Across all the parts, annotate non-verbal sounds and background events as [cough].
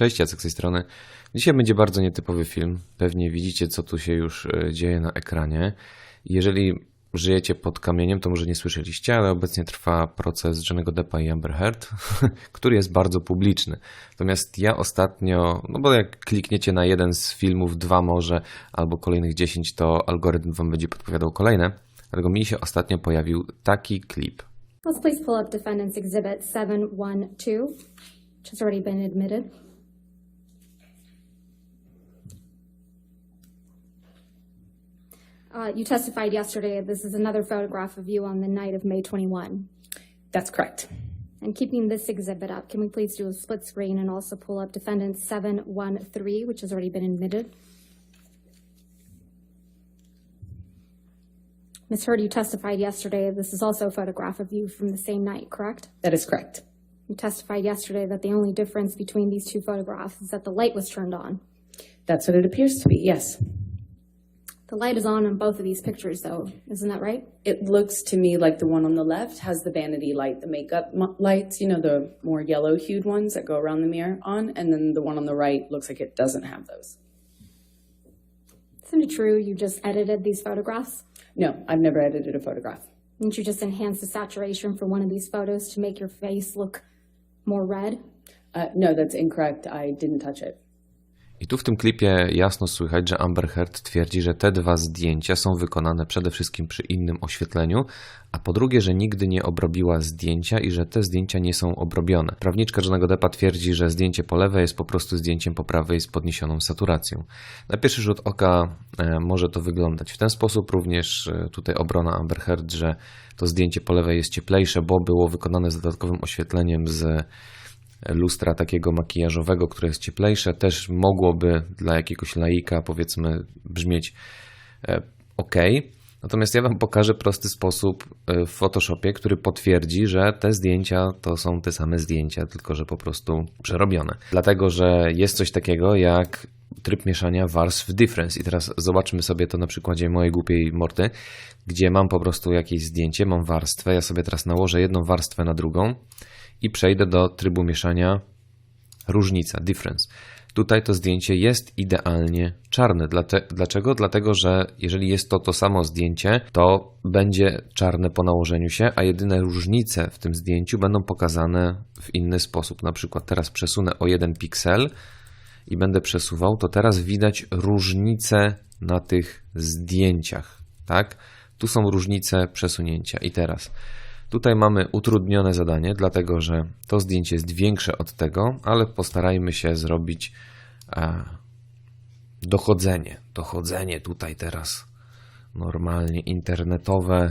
Cześć, Jacek z tej strony. Dzisiaj będzie bardzo nietypowy film. Pewnie widzicie, co tu się już e, dzieje na ekranie. Jeżeli żyjecie pod kamieniem, to może nie słyszeliście, ale obecnie trwa proces Johnny'ego Deppa i Amber Heard, [laughs] który jest bardzo publiczny. Natomiast ja ostatnio, no bo jak klikniecie na jeden z filmów, dwa może, albo kolejnych 10, to algorytm wam będzie podpowiadał kolejne. Dlatego mi się ostatnio pojawił taki klip. Let's please pull up Defendant's Exhibit 712, which has already been admitted. Uh, You testified yesterday, this is another photograph of you on the night of May 21. That's correct. And keeping this exhibit up, can we please do a split screen and also pull up Defendant 713, which has already been admitted? Ms. Heard, you testified yesterday, this is also a photograph of you from the same night, correct? That is correct. You testified yesterday that the only difference between these two photographs is that the light was turned on. That's what it appears to be, yes. The light is on in both of these pictures, though, isn't that right? It looks to me like the one on the left has the vanity light, the makeup m- lights, you know, the more yellow hued ones that go around the mirror on. And then the one on the right looks like it doesn't have those. Isn't it true you just edited these photographs? No, I've never edited a photograph. Didn't you just enhance the saturation for one of these photos to make your face look more red? Uh, no, that's incorrect. I didn't touch it. I tu w tym klipie jasno słychać, że Amber Heard twierdzi, że te dwa zdjęcia są wykonane przede wszystkim przy innym oświetleniu, a po drugie, że nigdy nie obrobiła zdjęcia i że te zdjęcia nie są obrobione. Prawniczka Johnego Deppa twierdzi, że zdjęcie po lewej jest po prostu zdjęciem po prawej z podniesioną saturacją. Na pierwszy rzut oka e, może to wyglądać w ten sposób, również e, tutaj obrona Amber Heard, że to zdjęcie po lewej jest cieplejsze, bo było wykonane z dodatkowym oświetleniem z lustra takiego makijażowego, które jest cieplejsze, też mogłoby dla jakiegoś laika powiedzmy brzmieć ok. Natomiast ja Wam pokażę prosty sposób e, w Photoshopie, który potwierdzi, że te zdjęcia to są te same zdjęcia, tylko że po prostu przerobione. Dlatego, że jest coś takiego jak tryb mieszania warstw difference. I teraz zobaczmy sobie to na przykładzie mojej głupiej morty, gdzie mam po prostu jakieś zdjęcie, mam warstwę, ja sobie teraz nałożę jedną warstwę na drugą i przejdę do trybu mieszania różnica, difference. Tutaj to zdjęcie jest idealnie czarne. Dlaczego? Dlatego, że jeżeli jest to to samo zdjęcie, to będzie czarne po nałożeniu się, a jedyne różnice w tym zdjęciu będą pokazane w inny sposób. Na przykład teraz przesunę o jeden piksel i będę przesuwał, to teraz widać różnice na tych zdjęciach. Tak? Tu są różnice przesunięcia. I teraz Tutaj mamy utrudnione zadanie, dlatego że to zdjęcie jest większe od tego, ale postarajmy się zrobić e, dochodzenie. Dochodzenie tutaj teraz normalnie internetowe,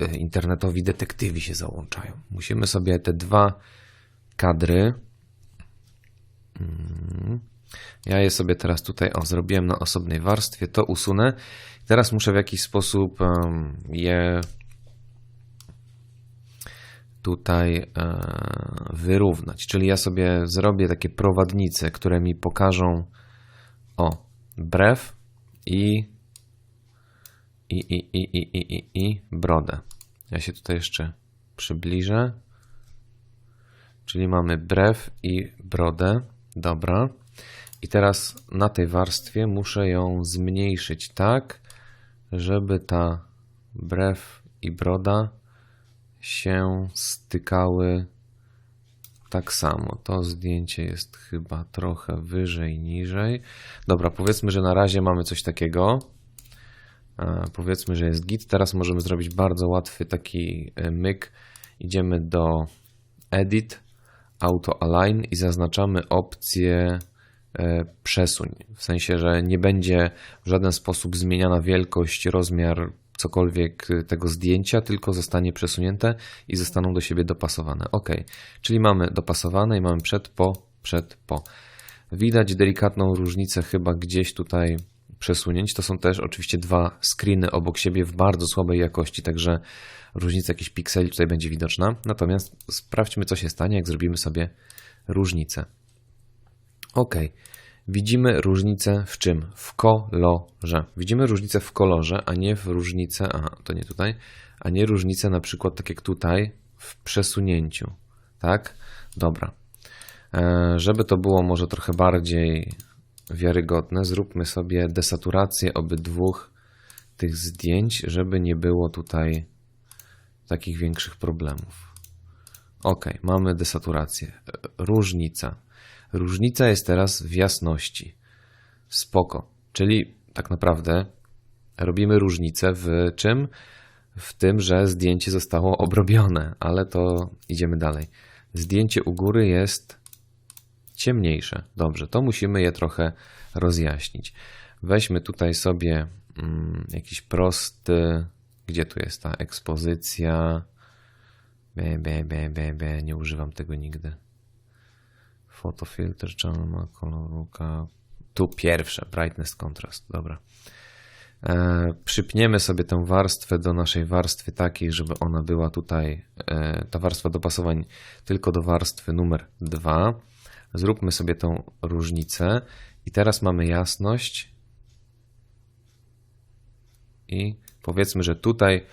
e, internetowi detektywi się załączają. Musimy sobie te dwa kadry. Mm, Ja je sobie teraz tutaj o, zrobiłem na osobnej warstwie, to usunę. Teraz muszę w jakiś sposób je tutaj e, wyrównać. Czyli ja sobie zrobię takie prowadnice, które mi pokażą o brew i i, i, i, i, i, i, i brodę. Ja się tutaj jeszcze przybliżę. Czyli mamy brew i brodę. Dobra. I teraz na tej warstwie muszę ją zmniejszyć tak, żeby ta brew i broda się stykały tak samo. To zdjęcie jest chyba trochę wyżej, niżej. Dobra, powiedzmy, że na razie mamy coś takiego. E, Powiedzmy, że jest git. Teraz możemy zrobić bardzo łatwy taki e, myk. Idziemy do Edit, Auto Align i zaznaczamy opcję e, przesuń. W sensie, że nie będzie w żaden sposób zmieniana wielkość, rozmiar cokolwiek tego zdjęcia, tylko zostanie przesunięte i zostaną do siebie dopasowane. Ok, czyli mamy dopasowane i mamy przed, po, przed, po. Widać delikatną różnicę chyba gdzieś tutaj przesunięć. To są też oczywiście dwa screeny obok siebie w bardzo słabej jakości, także różnica jakichś pikseli tutaj będzie widoczna. Natomiast sprawdźmy, co się stanie, jak zrobimy sobie różnicę. Ok. Widzimy różnicę w czym? W kolorze. Widzimy różnicę w kolorze, a nie w różnicę, aha, to nie tutaj, a nie różnicę na przykład tak jak tutaj w przesunięciu. Tak? Dobra. E, Żeby to było może trochę bardziej wiarygodne, zróbmy sobie desaturację obydwu tych zdjęć, żeby nie było tutaj takich większych problemów. Ok, mamy desaturację. E, Różnica. Różnica jest teraz w jasności. Spoko. Czyli tak naprawdę robimy różnicę w czym? W tym, że zdjęcie zostało obrobione, ale to idziemy dalej. Zdjęcie u góry jest ciemniejsze. Dobrze, to musimy je trochę rozjaśnić. Weźmy tutaj sobie mm, jakiś prosty. Gdzie tu jest ta ekspozycja? Be, be, be, be, be. Nie używam tego nigdy. Fotofilter, ma koloruka. Tu pierwsze, brightness contrast. Dobra. E, przypniemy sobie tę warstwę do naszej warstwy takiej, żeby ona była tutaj, e, ta warstwa dopasowań tylko do warstwy numer 2. Zróbmy sobie tą różnicę i teraz mamy jasność i powiedzmy, że tutaj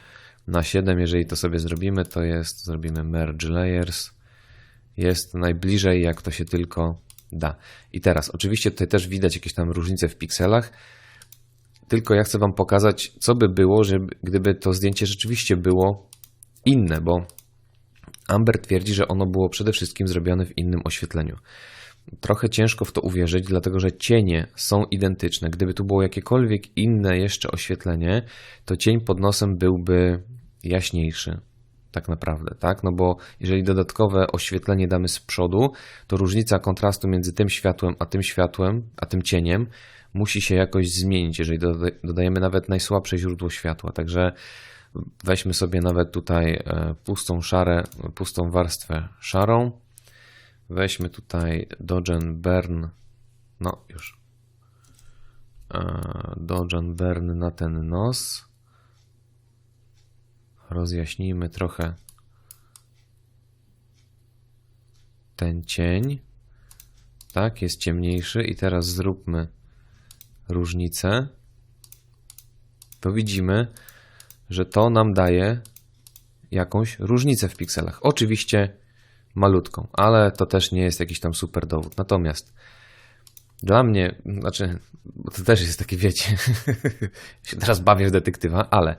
na 7, jeżeli to sobie zrobimy, to jest, zrobimy merge layers, jest najbliżej jak to się tylko da. I teraz, oczywiście tutaj też widać jakieś tam różnice w pikselach, tylko ja chcę Wam pokazać, co by było, żeby, gdyby to zdjęcie rzeczywiście było inne, bo Amber twierdzi, że ono było przede wszystkim zrobione w innym oświetleniu. Trochę ciężko w to uwierzyć, dlatego że cienie są identyczne. Gdyby tu było jakiekolwiek inne jeszcze oświetlenie, to cień pod nosem byłby jaśniejszy. Tak naprawdę, tak? No bo jeżeli dodatkowe oświetlenie damy z przodu, to różnica kontrastu między tym światłem a tym światłem, a tym cieniem musi się jakoś zmienić, jeżeli doda- dodajemy nawet najsłabsze źródło światła. Także weźmy sobie nawet tutaj e, pustą szarę, pustą warstwę szarą. Weźmy tutaj Dodge and Burn. No już. E, Dodge and Burn na ten nos. Rozjaśnijmy trochę ten cień. Tak, jest ciemniejszy. I teraz zróbmy różnicę. To widzimy, że to nam daje jakąś różnicę w pikselach. Oczywiście malutką, ale to też nie jest jakiś tam super dowód. Natomiast dla mnie, znaczy, to też jest takie, wiecie, [laughs] się teraz bawię w detektywa, ale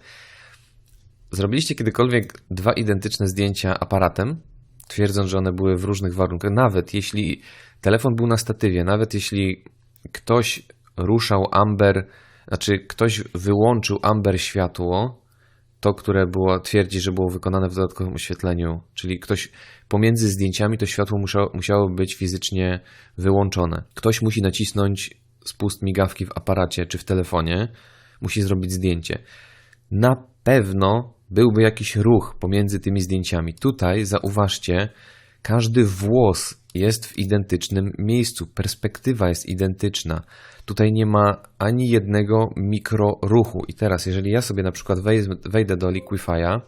zrobiliście kiedykolwiek dwa identyczne zdjęcia aparatem, twierdząc, że one były w różnych warunkach, nawet jeśli telefon był na statywie, nawet jeśli ktoś ruszał amber, znaczy ktoś wyłączył amber światło, to, które było, twierdzi, że było wykonane w dodatkowym oświetleniu, czyli ktoś pomiędzy zdjęciami to światło musiało, musiało być fizycznie wyłączone. Ktoś musi nacisnąć spust migawki w aparacie czy w telefonie, musi zrobić zdjęcie. Na pewno byłby jakiś ruch pomiędzy tymi zdjęciami. Tutaj zauważcie, każdy włos jest w identycznym miejscu, perspektywa jest identyczna. Tutaj nie ma ani jednego mikroruchu. I teraz, jeżeli ja sobie na przykład wejdę, do Liquify'a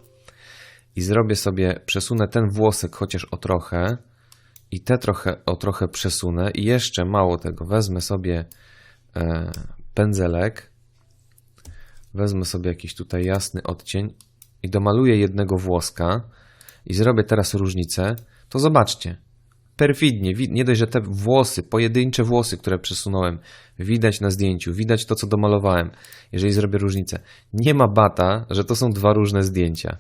i zrobię sobie, przesunę ten włosek chociaż o trochę i te trochę o trochę przesunę i jeszcze mało tego, wezmę sobie e, pędzelek, wezmę sobie jakiś tutaj jasny odcień i domaluję jednego włoska i zrobię teraz różnicę, to zobaczcie, perfidnie, nie dość, że te włosy, pojedyncze włosy, które przesunąłem, widać na zdjęciu, widać to, co domalowałem, jeżeli zrobię różnicę. Nie ma bata, że to są dwa różne zdjęcia.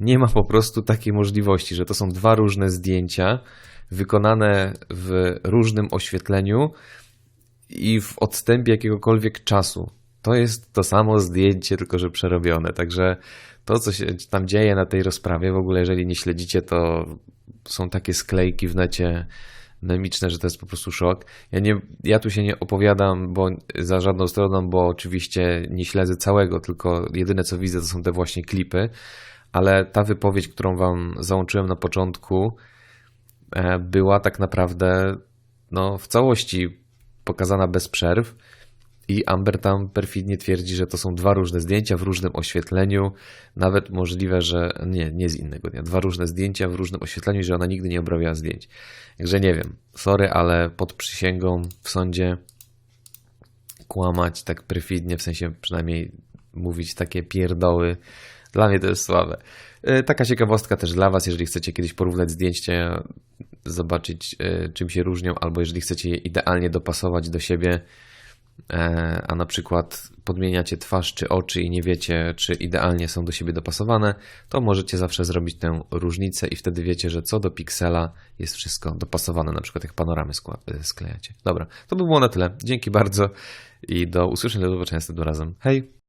Nie ma po prostu takiej możliwości, że to są dwa różne zdjęcia wykonane w różnym oświetleniu i w odstępie jakiegokolwiek czasu. To jest to samo zdjęcie, tylko że przerobione. Także to, co się tam dzieje na tej rozprawie, w ogóle, jeżeli nie śledzicie, to są takie sklejki w necie memiczne, że to jest po prostu szok. Ja, nie, ja tu się nie opowiadam bo, za żadną stroną, bo oczywiście nie śledzę całego, tylko jedyne co widzę to są te właśnie klipy, ale ta wypowiedź, którą wam załączyłem na początku, e, była tak naprawdę no, w całości pokazana bez przerw. I Amber tam perfidnie twierdzi, że to są dwa różne zdjęcia w różnym oświetleniu. Nawet możliwe, że nie, nie z innego dnia. Dwa różne zdjęcia w różnym oświetleniu, że ona nigdy nie obrabiała zdjęć. Także nie wiem. Sorry, ale pod przysięgą w sądzie kłamać tak perfidnie, w sensie przynajmniej mówić takie pierdoły. Dla mnie to jest słabe. E, Taka ciekawostka też dla Was, jeżeli chcecie kiedyś porównać zdjęcie zobaczyć, e, czym się różnią, albo jeżeli chcecie je idealnie dopasować do siebie, a na przykład podmieniacie twarz czy oczy i nie wiecie, czy idealnie są do siebie dopasowane, to możecie zawsze zrobić tę różnicę i wtedy wiecie, że co do piksela jest wszystko dopasowane, na przykład jak panoramy e, sklejacie. Dobra, to by było na tyle. Dzięki bardzo i do usłyszenia, do zobaczenia następnym razem. Hej!